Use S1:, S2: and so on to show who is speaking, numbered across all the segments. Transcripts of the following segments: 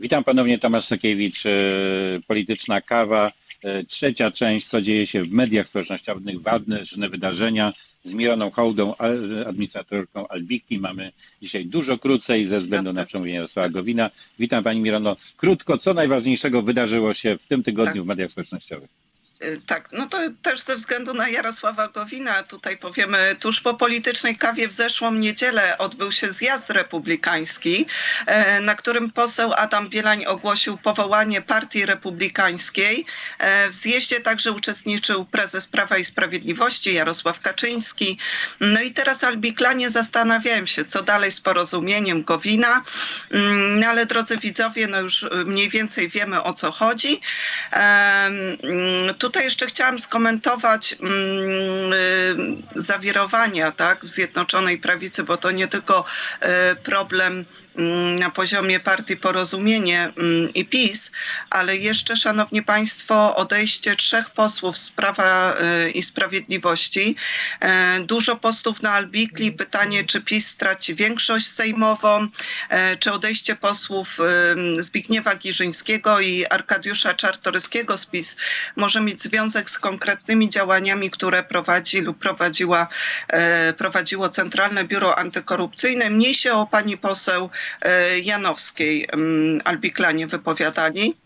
S1: Witam ponownie, Tomasz Sakiewicz, e, Polityczna Kawa. E, Trzecia część, co dzieje się w mediach społecznościowych, ważne wydarzenia z Mironą Hołdą, administratorką Albiki. Mamy dzisiaj dużo krócej ze względu na przemówienie Jarosława Gowina. Witam Pani Mirono. Krótko, co najważniejszego wydarzyło się w tym tygodniu w mediach społecznościowych?
S2: Y, Tak, no to też ze względu na Jarosława Gowina, tutaj powiemy, tuż po politycznej kawie w zeszłą niedzielę odbył się zjazd republikański, e, na którym poseł Adam Bielań ogłosił powołanie partii republikańskiej. E, W zjeździe także uczestniczył prezes Prawa i Sprawiedliwości Jarosław Kaczyński. No i teraz albiklanie zastanawiają się, co dalej z porozumieniem Gowina, Mm, no ale drodzy widzowie, no już y, mniej więcej wiemy o co chodzi. Mm, Tutaj jeszcze chciałam skomentować mm, y, zawirowania tak, w Zjednoczonej Prawicy, bo to nie tylko y, problem mm, na poziomie partii Porozumienie mm, i PiS, ale jeszcze, szanowni państwo, odejście trzech posłów z Prawa y, i Sprawiedliwości. E, Dużo postów na Albikli. Pytanie, czy PiS straci większość sejmową, e, czy odejście posłów Zbigniewa Giżyńskiego i Arkadiusza Czartoryskiego z PiS może mieć związek z konkretnymi działaniami, które prowadzi lub prowadziła, e, prowadziło Centralne Biuro Antykorupcyjne. Mniej się o pani poseł e, Janowskiej ym, Albiklanie wypowiadali.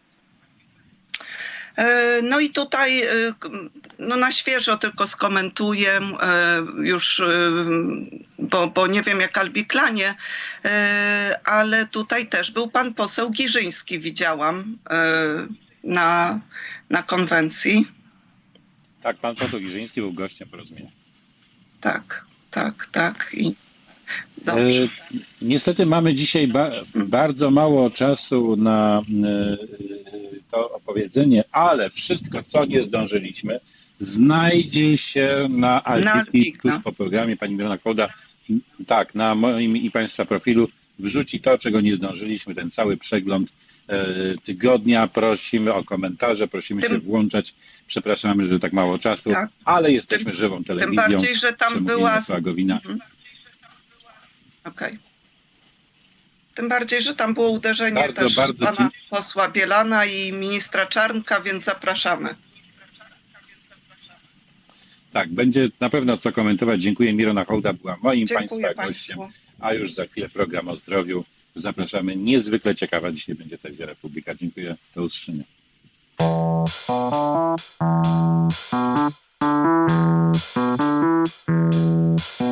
S2: E, No i tutaj no na świeżo tylko skomentuję już, bo, bo nie wiem jak Albiklanie, ale tutaj też był pan poseł Giżyński, widziałam na, na konwencji.
S1: Tak, pan poseł Giżyński był gościem porozumienia.
S2: Tak, tak, tak. I dobrze.
S1: E, Niestety mamy dzisiaj ba bardzo mało czasu na e, to opowiedzenie, ale wszystko, co nie zdążyliśmy, znajdzie się na Altiki
S2: Alpik,
S1: tuż
S2: no.
S1: po programie. Pani Mirona Kołda, tak, na moim i Państwa profilu wrzuci to, czego nie zdążyliśmy, ten cały przegląd tygodnia. Prosimy o komentarze, prosimy
S2: Tym-
S1: się włączać. Przepraszamy, że tak mało czasu,
S2: Tak.
S1: ale jesteśmy żywą
S2: Tym
S1: telewizją.
S2: bardziej, że tam
S1: Przemówienie
S2: była.
S1: Gowina.
S2: Mhm. Okej. Tym bardziej, że tam było uderzenie
S1: Bardzo,
S2: też
S1: bardzo
S2: pana posła Bielana i ministra Czarnka, więc zapraszamy.
S1: Tak, będzie na pewno co komentować. Dziękuję. Mirona Hołda była moim
S2: Dziękuję
S1: Państwa gościem,
S2: Państwu.
S1: a już za chwilę program o zdrowiu. Zapraszamy. Niezwykle ciekawa dzisiaj będzie także Republika. Dziękuję. Do usłyszenia. Thank you.